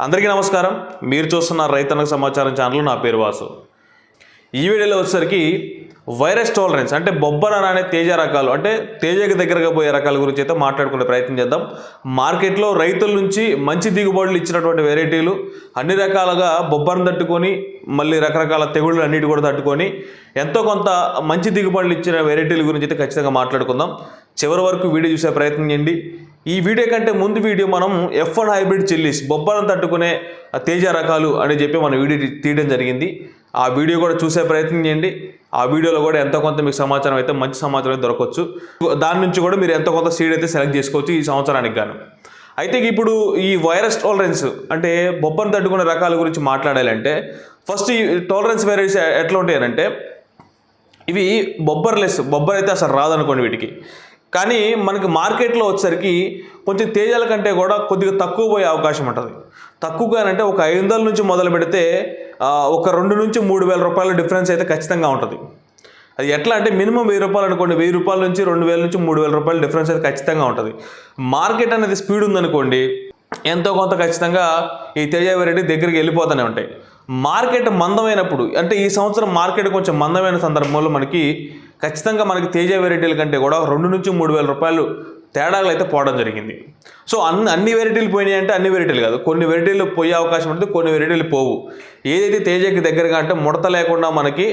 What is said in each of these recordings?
అందరికీ నమస్కారం. మీరు చూస్తున్న రైతన్నకు సమాచారం ఛానల్ నా పేరు వాసు. ఈ వీడియోలో వచ్చేసరికి వైరస్ టాలరెన్స్ అంటే బొబ్బర్ అనే తేజ రకాలు అంటే తేజకి దగ్గరగా పోయే రకాల గురించి అయితే మాట్లాడుకునే ప్రయత్నం చేద్దాం. మార్కెట్లో రైతుల నుంచి మంచి దిగుబడులు ఇచ్చినటువంటి వెరైటీలు అన్ని రకాలుగా బొబ్బను తట్టుకొని మళ్ళీ రకరకాల తెగుళ్ళు అన్నిటి కూడా తట్టుకొని ఎంతో కొంత మంచి దిగుబడులు ఇచ్చిన వెరైటీల గురించి అయితే ఖచ్చితంగా మాట్లాడుకుందాం. చివరి వరకు వీడియో చూసే ప్రయత్నం చేయండి. ఈ వీడియో కంటే ముందు వీడియో మనం ఎఫ్ వన్ హైబ్రిడ్ చిల్లీస్ బొబ్బలను తట్టుకునే తేజ రకాలు అని చెప్పి మన వీడియో తీయడం జరిగింది. ఆ వీడియో కూడా చూసే ప్రయత్నం చేయండి. ఆ వీడియోలో కూడా ఎంతో కొంత మీకు సమాచారం అయితే మంచి సమాచారం అయితే దొరకవచ్చు దాని నుంచి కూడా మీరు ఎంతో కొంత సీడ్ అయితే సెలెక్ట్ చేసుకోవచ్చు ఈ సంవత్సరానికి గాను. అయితే ఇప్పుడు ఈ వైరస్ టాలరెన్స్ అంటే బొబ్బను తట్టుకునే రకాల గురించి మాట్లాడాలంటే ఫస్ట్ ఈ టాలరెన్స్ వెరైటీస్ ఎట్లా ఉంటాయనంటే ఇవి బొబ్బర్లెస్ బొబ్బర్ అయితే అసలు రాదనుకోండి వీటికి. కానీ మనకి మార్కెట్లో వచ్చేసరికి కొంచెం తేజాల కంటే కూడా కొద్దిగా తక్కువ పోయే అవకాశం ఉంటుంది. తక్కువగా అంటే ఒక ఐదు వందల నుంచి మొదలు పెడితే ఒక రెండు నుంచి మూడు వేల రూపాయల డిఫరెన్స్ అయితే ఖచ్చితంగా ఉంటుంది. అది ఎట్లా అంటే మినిమం వెయ్యి రూపాయలు అనుకోండి వెయ్యి రూపాయల నుంచి రెండు వేల నుంచి మూడు వేల రూపాయల డిఫరెన్స్ అయితే ఖచ్చితంగా ఉంటుంది. మార్కెట్ అనేది స్పీడ్ ఉందనుకోండి ఎంతో కొంత ఖచ్చితంగా ఈ తేజ వెరైటీ దగ్గరికి వెళ్ళిపోతూనే ఉంటాయి. మార్కెట్ మందమైనప్పుడు అంటే ఈ సంవత్సరం మార్కెట్ కొంచెం మందమైన సందర్భంలో మనకి ఖచ్చితంగా మనకి తేజ వెరైటీల కంటే కూడా రెండు నుంచి మూడు వేల రూపాయలు తేడాలు అయితే పోవడం జరిగింది. సో అన్ని అన్ని వెరైటీలు పోయినాయి అంటే అన్ని వెరైటీలు కాదు. కొన్ని వెరైటీలు పోయే అవకాశం ఉంటుంది కొన్ని వెరైటీలు పోవు. ఏదైతే తేజకి దగ్గరగా అంటే ముడత లేకుండా మనకి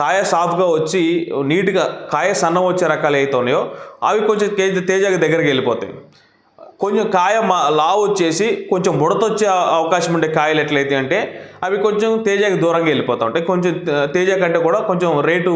కాయ సాఫ్గా వచ్చి నీట్గా కాయ సన్నం వచ్చే రకాలు అయితే ఉన్నాయో అవి కొంచెం తేజకి దగ్గరికి వెళ్ళిపోతాయి. కొంచెం కాయ మా లావు వచ్చేసి కొంచెం ముడత వచ్చే అవకాశం ఉండే కాయలు ఎట్లయితే అంటే అవి కొంచెం తేజకి దూరంగా వెళ్ళిపోతూ ఉంటాయి. కొంచెం తేజ కంటే కూడా కొంచెం రేటు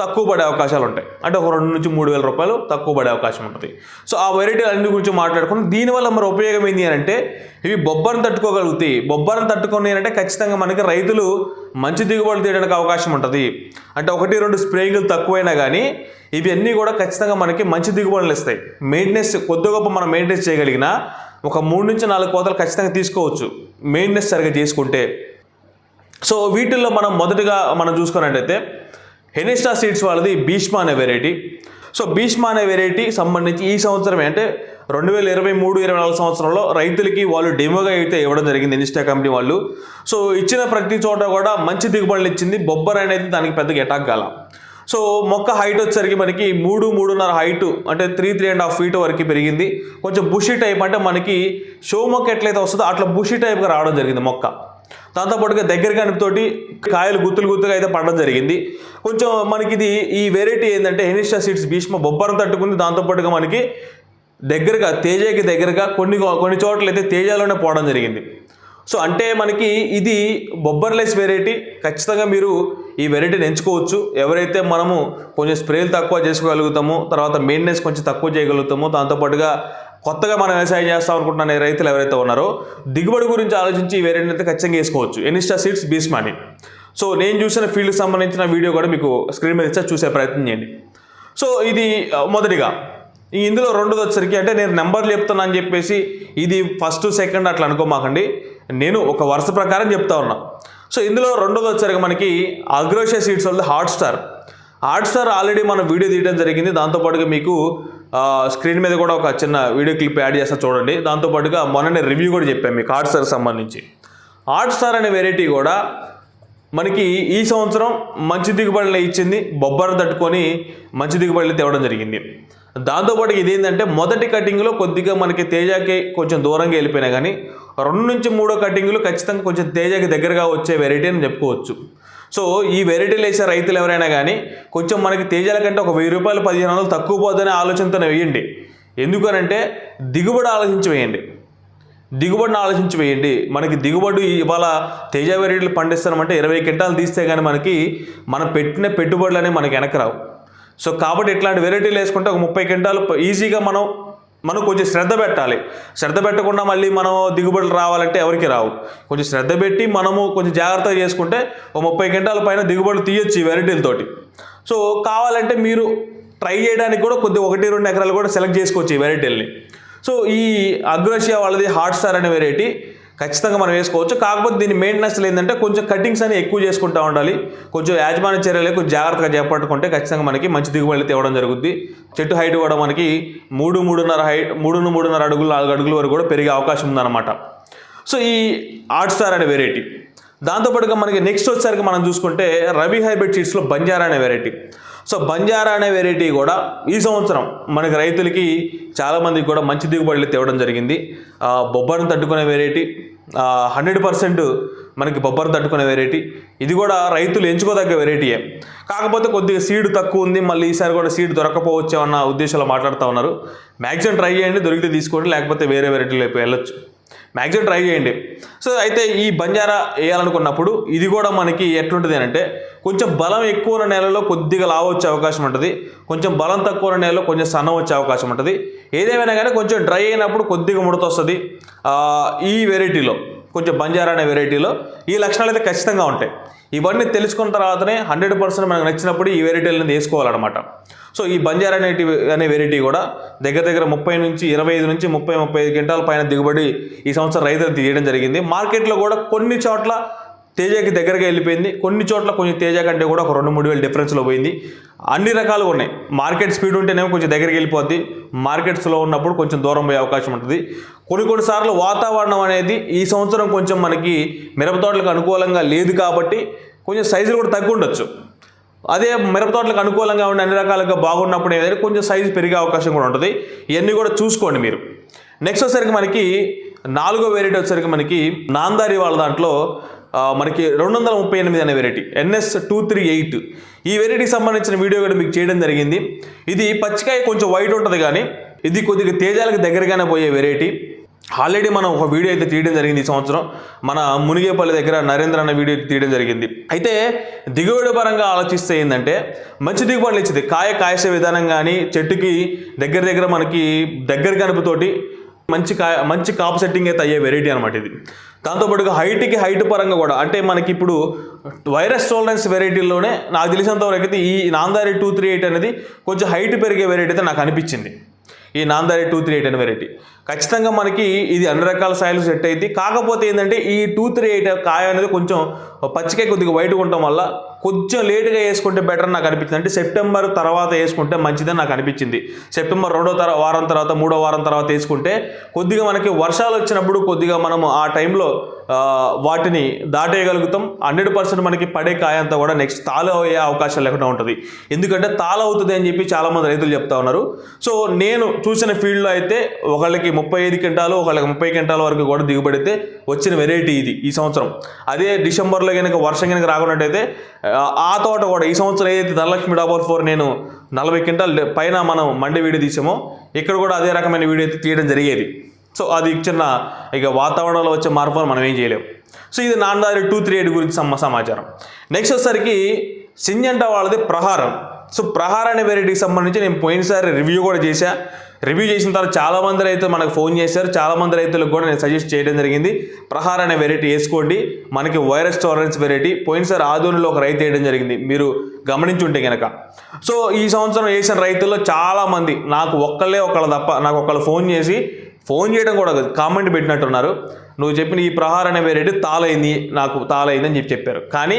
తక్కువ పడే అవకాశాలు ఉంటాయి. అంటే ఒక రెండు నుంచి మూడు వేల రూపాయలు తక్కువ పడే అవకాశం ఉంటుంది. సో ఆ వెరైటీలు అన్ని గురించి మాట్లాడుకుని దీనివల్ల మరి ఉపయోగం ఏంటి అని అంటే ఇవి బొబ్బర్ని తట్టుకోగలుగుతాయి. బొబ్బర్ని తట్టుకొని అంటే ఖచ్చితంగా మనకి రైతులు మంచి దిగుబడి తీయడానికి అవకాశం ఉంటుంది. అంటే ఒకటి రెండు స్ప్రేయింగ్లు తక్కువైనా కానీ ఇవి అన్నీ కూడా ఖచ్చితంగా మనకి మంచి దిగుబడులు ఇస్తాయి. మెయింటెనెన్స్ కొద్ది గొప్ప మనం మెయింటెనెన్స్ చేయగలిగిన ఒక మూడు నుంచి నాలుగు కోతలు ఖచ్చితంగా తీసుకోవచ్చు. మెయింటెనెన్స్ సరిగ్గా చేసుకుంటే. సో వీటిల్లో మనం మొదటగా మనం చూసుకున్నట్టయితే హెనిస్టా సీడ్స్ వాళ్ళది భీష్మ అనే వెరైటీ సో భీష్మ అనే వెరైటీ సంబంధించి ఈ సంవత్సరమే అంటే రెండు వేల ఇరవై మూడు ఇరవై నాలుగు సంవత్సరంలో రైతులకి వాళ్ళు డెమోగా అయితే ఇవ్వడం జరిగింది ఇన్స్టా కంపెనీ వాళ్ళు. సో ఇచ్చిన ప్రతి చోట కూడా మంచి దిగుబడులు ఇచ్చింది బొబ్బర్ అనేది దానికి పెద్దగా ఎటాక్ కాల. సో మొక్క హైట్ వచ్చేసరికి మనకి మూడు మూడున్నర హైట్ అంటే three three and half feet వరకు పెరిగింది. కొంచెం బుషి టైప్ అంటే మనకి షో మొక్క ఎట్లయితే వస్తుందో అట్లా బుషి టైప్గా రావడం జరిగింది మొక్క. దాంతోపాటుగా దగ్గర కనుపుతోటి కాయలు గుత్తులు గుత్తుగా అయితే పడడం జరిగింది. కొంచెం మనకి ఇది ఈ వెరైటీ ఏంటంటే హెనిస్టా సీడ్స్ భీష్మ బొబ్బరం తట్టుకుంది. దాంతోపాటుగా మనకి దగ్గరగా తేజకి దగ్గరగా కొన్ని కొన్ని చోట్ల అయితే తేజలోనే పోవడం జరిగింది. సో అంటే మనకి ఇది బొబ్బర్లెస్ వెరైటీ ఖచ్చితంగా మీరు ఈ వెరైటీని ఎంచుకోవచ్చు. ఎవరైతే మనము కొంచెం స్ప్రేలు తక్కువ చేసుకోగలుగుతామో తర్వాత మెయింటెనెన్స్ కొంచెం తక్కువ చేయగలుగుతామో దాంతోపాటుగా కొత్తగా మనం వ్యవసాయం చేస్తాం అనుకుంటున్న రైతులు ఎవరైతే ఉన్నారో దిగుబడి గురించి ఆలోచించి వేరే అయితే ఖచ్చితంగా వేసుకోవచ్చు. ఎనిస్టా సీడ్స్ బీస్మాని సో నేను చూసిన ఫీల్డ్కి సంబంధించిన వీడియో కూడా మీకు స్క్రీన్ మీద ఇచ్చా చూసే ప్రయత్నం చేయండి. సో ఇది మొదటిగా. ఇందులో రెండోది వచ్చరికి అంటే నేను నెంబర్లు చెప్తున్నా అని చెప్పేసి ఇది ఫస్ట్ సెకండ్ అట్లా అనుకోమాకండి. నేను ఒక వరుస ప్రకారం చెప్తా ఉన్నా. సో ఇందులో రెండోది వచ్చరికి మనకి అగ్రోషియా సీడ్స్ వల్ల hot star hot star already మనం వీడియో తీయడం జరిగింది. దాంతోపాటుగా మీకు స్క్రీన్ మీద కూడా ఒక చిన్న వీడియో క్లిప్ యాడ్ చేస్తా చూడండి. దాంతోపాటుగా మొన్ననే రివ్యూ కూడా చెప్పాము మీకు హాట్ స్టార్ సంబంధించి. హాట్ స్టార్ అనే వెరైటీ కూడా మనకి ఈ సంవత్సరం మంచి దిగుబడులు ఇచ్చింది బొబ్బర్ని తట్టుకొని మంచి దిగుబడులు తేవడం జరిగింది. దాంతోపాటు ఇది ఏంటంటే మొదటి కటింగ్లో కొద్దిగా మనకి తేజాకి కొంచెం దూరంగా వెళ్ళిపోయినా కానీ రెండు నుంచి మూడో కటింగ్లు ఖచ్చితంగా కొంచెం తేజాకి దగ్గరగా వచ్చే వెరైటీ అని చెప్పుకోవచ్చు. సో ఈ వెరైటీలు వేసే రైతులు ఎవరైనా కానీ కొంచెం మనకి తేజాల కంటే ఒక వెయ్యి రూపాయలు పదిహేను వందలు తక్కువ పోతుందనే ఆలోచనతోనే వేయండి. ఎందుకనంటే దిగుబడి ఆలోచించి వేయండి. దిగుబడిని ఆలోచించి వేయండి. మనకి దిగుబడి ఇవాళ తేజ వెరైటీలు పండిస్తామంటే ఇరవై క్వింటాలు తీస్తే కానీ మనకి మనం పెట్టిన పెట్టుబడులు అనేవి మనకి వెనక రావు. సో కాబట్టి ఇట్లాంటి వెరైటీలు వేసుకుంటే ఒక ముప్పై క్వింటాలు ఈజీగా మనం మనం కొంచెం శ్రద్ధ పెట్టాలి. శ్రద్ధ పెట్టకుండా మళ్ళీ మనం దిగుబడులు రావాలంటే ఎవరికి రావు? కొంచెం శ్రద్ధ పెట్టి మనము కొంచెం జాగ్రత్తగా చేసుకుంటే ఒక ముప్పై గంటల పైన దిగుబడులు తీయొచ్చు ఈ వెరైటీలతోటి సో కావాలంటే మీరు ట్రై చేయడానికి కూడా కొద్దిగా ఒకటి రెండు ఎకరాలు కూడా సెలెక్ట్ చేసుకోవచ్చు ఈ వెరైటీల్ని. సో ఈ అగ్రోషియా వాళ్ళది హాట్ స్టార్ అనే వెరైటీ. ఖచ్చితంగా మనం వేసుకోవచ్చు. కాకపోతే దీని మెయింటెనెన్స్ ఏంటంటే కొంచెం కటింగ్స్ అని ఎక్కువ చేసుకుంటూ ఉండాలి. కొంచెం యాజమాన్య చర్యలు కొంచెం జాగ్రత్తగా చేపట్టుకుంటే ఖచ్చితంగా మనకి మంచి దిగుబడి తేవడం జరుగుద్ది. చెట్టు హైట్ కూడా మనకి మూడు మూడున్నర హైట్ మూడు మూడున్నర అడుగులు నాలుగు అడుగుల వరకు కూడా పెరిగే అవకాశం ఉందన్నమాట. సో ఈ ఆర్ట్ స్టార్ అనే వెరైటీ దాంతోపాటుగా మనకి నెక్స్ట్ వచ్చేసరికి మనం చూసుకుంటే రవి హైబ్రిడ్ సీడ్స్లో బంజారా అనే వెరైటీ సో బంజారా అనే వెరైటీ కూడా ఈ సంవత్సరం మనకి రైతులకి చాలామందికి కూడా మంచి దిగుబడులు తేవడం జరిగింది. బొబ్బర్ని తట్టుకునే వెరైటీ హండ్రెడ్ పర్సెంట్ మనకి బొబ్బర్ని తట్టుకునే వెరైటీ ఇది కూడా రైతులు ఎంచుకోదగ్గ వెరైటీయే కాకపోతే కొద్దిగా సీడ్ తక్కువ ఉంది మళ్ళీ ఈసారి కూడా సీడ్ దొరకపోవచ్చు అన్న ఉద్దేశంలో మాట్లాడుతూ ఉన్నారు. మ్యాక్సిమం ట్రై చేయండి దొరికితే తీసుకోండి లేకపోతే వేరే వెరైటీలో వెళ్ళొచ్చు. మ్యాక్సిమం ట్రై చేయండి. సో అయితే ఈ బంజారా వేయాలనుకున్నప్పుడు ఇది కూడా మనకి ఎట్లుంటుంది అంటే కొంచెం బలం ఎక్కువ ఉన్న నేలలో కొద్దిగా లావు వచ్చే అవకాశం ఉంటుంది. కొంచెం బలం తక్కువ ఉన్న నెలలో కొంచెం సన్నం వచ్చే అవకాశం ఉంటుంది. ఏదేమైనా కానీ కొంచెం డ్రై అయినప్పుడు కొద్దిగా ముడత వస్తుంది. ఈ వెరైటీలో కొంచెం బంజారా అనే వెరైటీలో ఈ లక్షణాలు అయితే ఖచ్చితంగా ఉంటాయి. ఇవన్నీ తెలుసుకున్న తర్వాతనే హండ్రెడ్ పర్సెంట్ మనకు నచ్చినప్పుడు ఈ వెరైటీలను వేసుకోవాలన్నమాట. సో ఈ బంజారా అనేటి అనే వెరైటీ కూడా దగ్గర దగ్గర ముప్పై నుంచి ఇరవై ఐదు నుంచి ముప్పై ముప్పై ఐదు క్వింటాల పైన దిగుబడి ఈ సంవత్సరం రైతులు తీయడం జరిగింది. మార్కెట్లో కూడా కొన్ని చోట్ల తేజకి దగ్గరగా వెళ్ళిపోయింది. కొన్ని చోట్ల కొంచెం తేజ కంటే కూడా ఒక రెండు మూడు వేలు డిఫరెన్స్లో పోయింది. అన్ని రకాలుగా ఉన్నాయి. మార్కెట్ స్పీడ్ ఉంటేనేమో కొంచెం దగ్గరికి వెళ్ళిపోద్ది. మార్కెట్స్లో ఉన్నప్పుడు కొంచెం దూరం పోయే అవకాశం ఉంటుంది. కొన్ని కొన్నిసార్లు వాతావరణం అనేది ఈ సంవత్సరం కొంచెం మనకి మిరప తోటలకు అనుకూలంగా లేదు కాబట్టి కొంచెం సైజులు కూడా తగ్గుండొచ్చు అదే మిరప తోటలకు అనుకూలంగా ఉండి అన్ని రకాలుగా బాగున్నప్పుడు ఏదైనా కొంచెం సైజు పెరిగే అవకాశం కూడా ఉంటుంది. ఇవన్నీ కూడా చూసుకోండి మీరు. నెక్స్ట్ వచ్చేసరికి మనకి నాలుగో వేరియట్ వచ్చేసరికి మనకి నాందారి వాళ్ళ దాంట్లో మనకి రెండు వందల ముప్పై ఎనిమిది అనే variety NS two three eight ఈ వెరైటీకి సంబంధించిన వీడియో కూడా మీకు చేయడం జరిగింది. ఇది పచ్చికాయ కొంచెం వైట్ ఉంటుంది కానీ ఇది కొద్దిగా తేజాలకు దగ్గరగానే పోయే వెరైటీ ఆల్రెడీ మనం ఒక వీడియో అయితే తీయడం జరిగింది ఈ సంవత్సరం. మన మునిగేపల్లి దగ్గర నరేంద్ర అన్న వీడియో తీయడం జరిగింది. అయితే దిగుబడి పరంగా ఆలోచిస్తే ఏంటంటే మంచి దిగుబడులు ఇచ్చింది. కాయ కాయసే విధానం కానీ చెట్టుకి దగ్గర దగ్గర మనకి దగ్గర కనుపుతోటి మంచి కా మంచి కాపు సెట్టింగ్ అయితే అయ్యే వెరైటీ అనమాట ఇది. దాంతోపాటుగా హైట్కి హైట్ పరంగా కూడా అంటే మనకి ఇప్పుడు వైరస్ టోలరెన్స్ వెరైటీలోనే నాకు తెలిసినంత వరకు అయితే ఈ నాందారి టూ త్రీ ఎయిట్ అనేది కొంచెం హైట్ పెరిగే వెరైటీ అయితే నాకు అనిపించింది. ఈ నాందారి టూ త్రీ ఎయిట్ అనే వెరైటీ ఖచ్చితంగా మనకి ఇది అన్ని రకాల సాయిల్ సెట్ అయింది కాకపోతే ఏంటంటే ఈ టూ త్రీ ఎయిట్ కాయ అనేది కొంచెం పచ్చికాయ కొద్దిగా వైట్గా ఉండటం వల్ల కొంచెం లేట్గా వేసుకుంటే బెటర్ నాకు అనిపించింది. అంటే సెప్టెంబర్ తర్వాత వేసుకుంటే మంచిదని నాకు అనిపించింది. సెప్టెంబర్ రెండో తర వారం తర్వాత మూడో వారం తర్వాత వేసుకుంటే కొద్దిగా మనకి వర్షాలు వచ్చినప్పుడు కొద్దిగా మనం ఆ టైంలో వాటిని దాటేయగలుగుతాం. హండ్రెడ్ పర్సెంట్ మనకి పడే కాయంతా కూడా నెక్స్ట్ తాళ అయ్యే అవకాశం లేకుండా ఉంటుంది. ఎందుకంటే తాళ అవుతుంది అని చెప్పి చాలామంది రైతులు చెప్తా ఉన్నారు. సో నేను చూసిన ఫీల్డ్లో అయితే ఒకళ్ళకి ముప్పై ఐదు క్వింటాలు ఒకళ్ళకి ముప్పై క్వింటాల వరకు కూడా దిగుబడితే వచ్చిన వెరైటీ ఇది ఈ సంవత్సరం. అదే డిసెంబర్లో కనుక వర్షం కనుక రాకున్నట్టయితే ఆ, ఆ తోట కూడా ఈ సంవత్సరం ఏదైతే ధనలక్ష్మి డబల్ ఫోర్ నేను నలభై క్వింటాల్ పైన మనం మండి వీడియో తీసామో ఇక్కడ కూడా అదే రకమైన వీడియో అయితే తీయడం జరిగేది. సో అది చిన్న ఇక వాతావరణంలో వచ్చే మార్పులు మనం ఏం చేయలేము సో ఇది నాన్నదారి టూ త్రీ ఎయిట్ గురించి సమ సమాచారం. నెక్స్ట్ వచ్చేసరికి సింజంట వాళ్ళది ప్రహారం. సో ప్రహారం అనే వెరైటీకి సంబంధించి నేను పోయినసారి రివ్యూ కూడా చేశా. రివ్యూ చేసిన తర్వాత చాలామంది రైతులు మనకు ఫోన్ చేశారు. చాలామంది రైతులకు కూడా నేను సజెస్ట్ చేయడం జరిగింది. ప్రహార అనే వెరైటీ వేసుకోండి. మనకి వైరస్ టాలరెన్స్ వెరైటీ పోయినసారి ఆధునిలో ఒక రైతు వేయడం జరిగింది. మీరు గమనించుంటే కనుక సో ఈ సంవత్సరం వేసిన రైతుల్లో చాలామంది నాకు ఒక్కళ్ళే ఒకళ్ళ తప్ప నాకు ఒకళ్ళు ఫోన్ చేసి ఫోన్ చేయడం కూడా కాదు కామెంట్ పెట్టినట్టున్నారు. నువ్వు చెప్పిన ఈ ప్రహార అనే రేటు తాలైంది నాకు తాలైంది అని చెప్పి చెప్పారు. కానీ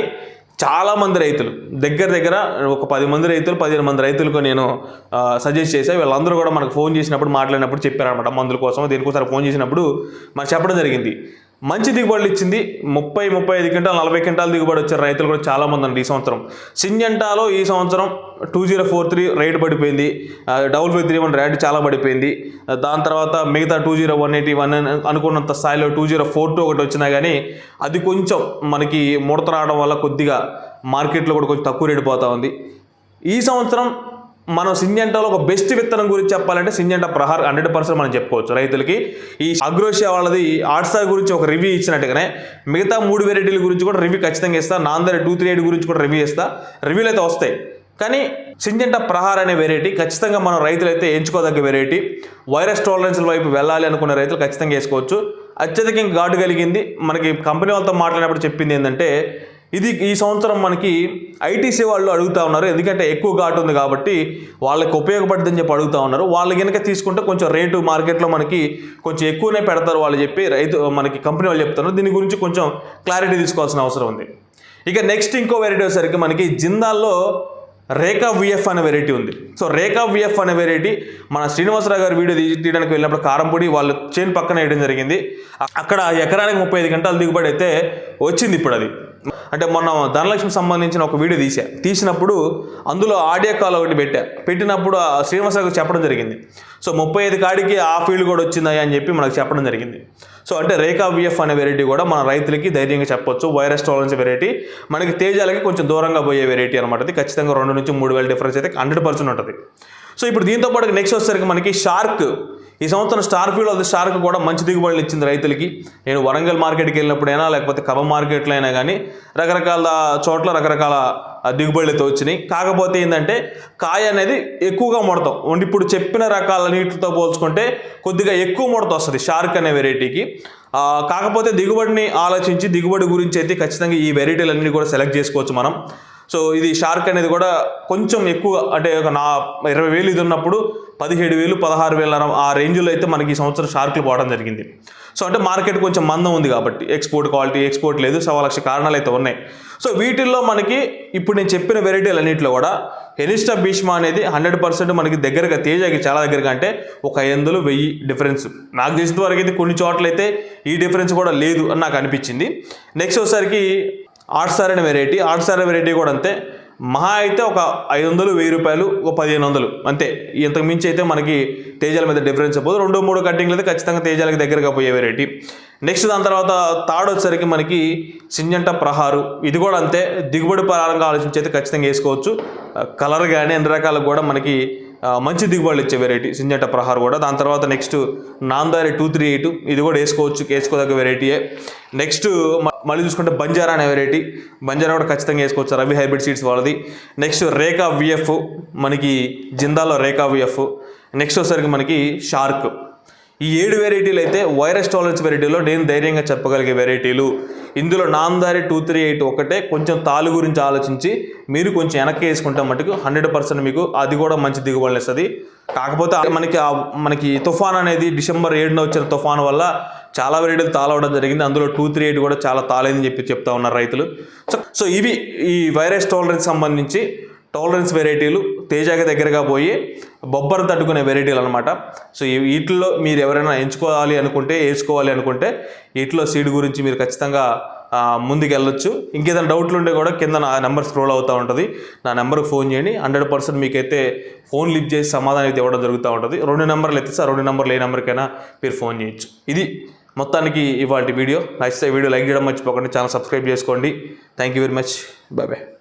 చాలామంది రైతులు దగ్గర దగ్గర ఒక పది మంది రైతులు పదిహేను మంది రైతులకు నేను సజెస్ట్ చేశాను వీళ్ళందరూ కూడా మనకు ఫోన్ చేసినప్పుడు మాట్లాడినప్పుడు చెప్పారనమాట మందుల కోసం దీనికోసం ఫోన్ చేసినప్పుడు మనకు చెప్పడం జరిగింది. మంచి దిగుబడులు ఇచ్చింది ముప్పై ముప్పై ఐదు క్వింటాలు నలభై క్వింటాల్ దిగుబడి వచ్చారు రైతులు కూడా చాలామంది అండి ఈ సంవత్సరం. సింజంటాలో ఈ సంవత్సరం two zero four three rate పడిపోయింది. Double five three one rate చాలా పడిపోయింది. దాని తర్వాత మిగతా two zero one eighty one అనుకున్నంత స్థాయిలో టూ జీరో ఫోర్ టూ ఒకటి వచ్చినా కానీ అది కొంచెం మనకి ముడత రావడం వల్ల కొద్దిగా మార్కెట్లో కూడా కొంచెం తక్కువ రేటు పోతా ఉంది. ఈ సంవత్సరం మనం సింజంటాలో ఒక బెస్ట్ విత్తనం గురించి చెప్పాలంటే సింజంట ప్రహార్ హండ్రెడ్ పర్సెంట్ మనం చెప్పుకోవచ్చు రైతులకి. ఈ అగ్రోషియా వాళ్ళది ఆర్ట్సార్ గురించి ఒక రివ్యూ ఇచ్చినట్టుగానే మిగతా మూడు వెరైటీల గురించి కూడా రివ్యూ ఖచ్చితంగా ఇస్తా. నాందరి టూ త్రీ ఎయిట్ గురించి కూడా రివ్యూ ఇస్తా. రివ్యూలు అయితే వస్తాయి. కానీ సింజంట ప్రహార్ అనే వెరైటీ ఖచ్చితంగా మనం రైతులైతే ఎంచుకోదగ్గ వెరైటీ. వైరస్ టాలరెన్స్ల వైపు వెళ్ళాలి అనుకునే రైతులు ఖచ్చితంగా వేసుకోవచ్చు. అత్యధికంగా ఘాటు కలిగింది. మనకి కంపెనీ వాళ్ళతో మాట్లాడినప్పుడు చెప్పింది ఏంటంటే ఇది ఈ సంవత్సరం మనకి ఐటీసీ వాళ్ళు అడుగుతా ఉన్నారు. ఎందుకంటే ఎక్కువ ఘాటు ఉంది కాబట్టి వాళ్ళకి ఉపయోగపడుతుందని చెప్పి అడుగుతా ఉన్నారు. వాళ్ళు కనుక తీసుకుంటే కొంచెం రేటు మార్కెట్లో మనకి కొంచెం ఎక్కువనే పెడతారు వాళ్ళు చెప్పి రైతు మనకి కంపెనీ వాళ్ళు చెప్తున్నారు. దీని గురించి కొంచెం క్లారిటీ తీసుకోవాల్సిన అవసరం ఉంది. ఇక నెక్స్ట్ ఇంకో వెరైటీ వచ్చేసరికి మనకి జిందాల్లో రేఖా విఎఫ్ అనే వెరైటీ ఉంది. సో రేఖా విఎఫ్ అనే వెరైటీ మన శ్రీనివాసరావు గారు వీడియో తీయడానికి వెళ్ళినప్పుడు కారంపొడి వాళ్ళు చేను పక్కన వేయడం జరిగింది. అక్కడ ఎకరానికి ముప్పై ఐదు గంటలు దిగుబడి అయితే వచ్చింది ఇప్పుడు అది. అంటే మొన్న ధనలక్ష్మి సంబంధించిన ఒక వీడియో తీసా తీసినప్పుడు అందులో ఆడియో కాల్ ఒకటి పెట్టా. పెట్టినప్పుడు ఆ శ్రీనివాసరావు గారు చెప్పడం జరిగింది. సో ముప్పై ఐదు కాడికి ఆ ఫీల్డ్ కూడా వచ్చిందా అని చెప్పి మనకు చెప్పడం జరిగింది. సో అంటే రేఖా విఎఫ్ అనే వెరైటీ కూడా మన రైతులకి ధైర్యంగా చెప్పొచ్చు. Virus tolerance variety. మనకి తేజాలకి కొంచెం దూరంగా పోయే వెరైటీ అనమాట ఖచ్చితంగా రెండు నుంచి మూడు వేల డిఫరెన్స్ అయితే హండ్రెడ్ పర్సెంట్ ఉంటుంది. సో ఇప్పుడు దీంతో పాటు నెక్స్ట్ వచ్చేసరికి మనకి షార్క్ ఈ సంవత్సరం star field of the shark కూడా మంచి దిగుబడులు ఇచ్చింది రైతులకి. నేను వరంగల్ మార్కెట్కి వెళ్ళినప్పుడైనా లేకపోతే కబ మార్కెట్లో అయినా కానీ రకరకాల చోట్ల రకరకాల దిగుబడులు అయితే వచ్చినాయి. కాకపోతే ఏంటంటే కాయ అనేది ఎక్కువగా ముడతాం. అంటే ఇప్పుడు చెప్పిన రకాల నీటితో పోల్చుకుంటే కొద్దిగా ఎక్కువ ముడత వస్తుంది షార్క్ అనే వెరైటీకి. కాకపోతే దిగుబడిని ఆలోచించి దిగుబడి గురించి అయితే ఖచ్చితంగా ఈ వెరైటీలన్నీ కూడా సెలెక్ట్ చేసుకోవచ్చు మనం. సో ఇది షార్క్ అనేది కూడా కొంచెం ఎక్కువ అంటే ఒక నా ఇరవై వేలు ఇది ఉన్నప్పుడు పదిహేడు వేలు పదహారు వేల ఆ రేంజ్లో అయితే మనకి ఈ సంవత్సరం షార్క్లు పోవడం జరిగింది. సో అంటే మార్కెట్ కొంచెం మందం ఉంది కాబట్టి ఎక్స్పోర్ట్ క్వాలిటీ ఎక్స్పోర్ట్ లేదు సవా లక్ష కారణాలు అయితే ఉన్నాయి. సో వీటిల్లో మనకి ఇప్పుడు నేను చెప్పిన వెరైటీలు అన్నింటిలో కూడా ఎనిస్టా భీష్మా అనేది హండ్రెడ్ పర్సెంట్ మనకి దగ్గరగా తేజాకి చాలా దగ్గరగా అంటే ఒక ఐదు వెయ్యి డిఫరెన్స్. నాకు తెలిసిన వరకు అయితే కొన్ని చోట్ల అయితే ఈ డిఫరెన్స్ కూడా లేదు అని నాకు అనిపించింది. నెక్స్ట్ వచ్చేసరికి ఆర్ట్సార్ అనే వెరైటీ ఆర్ట్సార్ వెరైటీ కూడా అంతే. మహా అయితే ఒక ఐదు వందలు వెయ్యి రూపాయలు ఒక పదిహేను వందలు అంతే ఇంతకు మించి అయితే మనకి తేజాల మీద డిఫరెన్స్ అయిపోదు రెండు మూడు కట్టింగ్లు అయితే ఖచ్చితంగా తేజాలకి దగ్గరగా పోయే వెరైటీ నెక్స్ట్ దాని తర్వాత థర్డ్ వచ్చేసరికి మనకి సింజంట ప్రహారు. ఇది కూడా అంతే. దిగుబడి పరంగా ఆలోచించి అయితే ఖచ్చితంగా వేసుకోవచ్చు. కలర్ కానీ అన్ని రకాలు కూడా మనకి మంచి దిగుబడులు ఇచ్చే వెరైటీ సింజంట ప్రహార్ కూడా. దాని తర్వాత next Namdhari two three eight ఇది కూడా వేసుకోవచ్చు. వేసుకోదగ్గ వెరైటీయే నెక్స్ట్ మళ్ళీ చూసుకుంటే బంజారా అనే వెరైటీ బంజారా కూడా ఖచ్చితంగా వేసుకోవచ్చు. రవి హైబ్రిడ్ సీడ్స్ వాళ్ళది. నెక్స్ట్ రేఖా విఎఫ్ మనకి జిందాలో రేఖా విఎఫ్ నెక్స్ట్ వచ్చేసరికి మనకి షార్క్. ఈ ఏడు వెరైటీలు అయితే వైరస్ టాలరెన్స్ వెరైటీలో నేను ధైర్యంగా చెప్పగలిగే వెరైటీలు ఇందులో నాందారి టూ త్రీ ఎయిట్ ఒకటే కొంచెం తాలు గురించి ఆలోచించి మీరు కొంచెం వెనక్కి వేసుకుంటే మటుకు హండ్రెడ్ పర్సెంట్ మీకు అది కూడా మంచి దిగుబడులు ఇస్తుంది. కాకపోతే మనకి ఆ- మనకి తుఫాన్ అనేది డిసెంబర్ ఏడున వచ్చిన తుఫాన్ వల్ల చాలా వెరైటీలు తాళవడం జరిగింది. అందులో టూ త్రీ ఎయిట్ కూడా చాలా తాలేదని చెప్పి చెప్తా ఉన్నారు రైతులు. సో సో ఇవి ఈ వైరస్ టాలరెన్స్ సంబంధించి టాలరెన్స్ వెరైటీలు తేజాకి దగ్గరగా పోయి బొబ్బరు తట్టుకునే వెరైటీలు అనమాట సో వీటిలో వీటిల్లో మీరు ఎవరైనా ఎంచుకోవాలి అనుకుంటే వేసుకోవాలి అనుకుంటే వీటిలో సీడ్ గురించి మీరు ఖచ్చితంగా ముందుకెళ్ళొచ్చు. ముందుకు వెళ్ళొచ్చు ఇంకేదైనా డౌట్లు ఉంటే కూడా కింద నా నెంబర్ స్క్రోల్ అవుతూ ఉంటుంది. నా నెంబర్కి ఫోన్ చేయండి. హండ్రెడ్ పర్సెంట్ మీకైతే ఫోన్ లిఫ్ట్ చేసి సమాధానం అయితే ఇవ్వడం జరుగుతూ ఉంటుంది. రెండు నెంబర్లు ఎత్తే సార్ రెండు నెంబర్లు ఏ నెంబర్కైనా మీరు ఫోన్ చేయొచ్చు. ఇది మొత్తానికి ఇవాళ వీడియో. నచ్చితే వీడియో లైక్ చేయడం మర్చిపోకండి. ఛానల్ సబ్స్క్రైబ్ చేసుకోండి. Thank you very much bye bye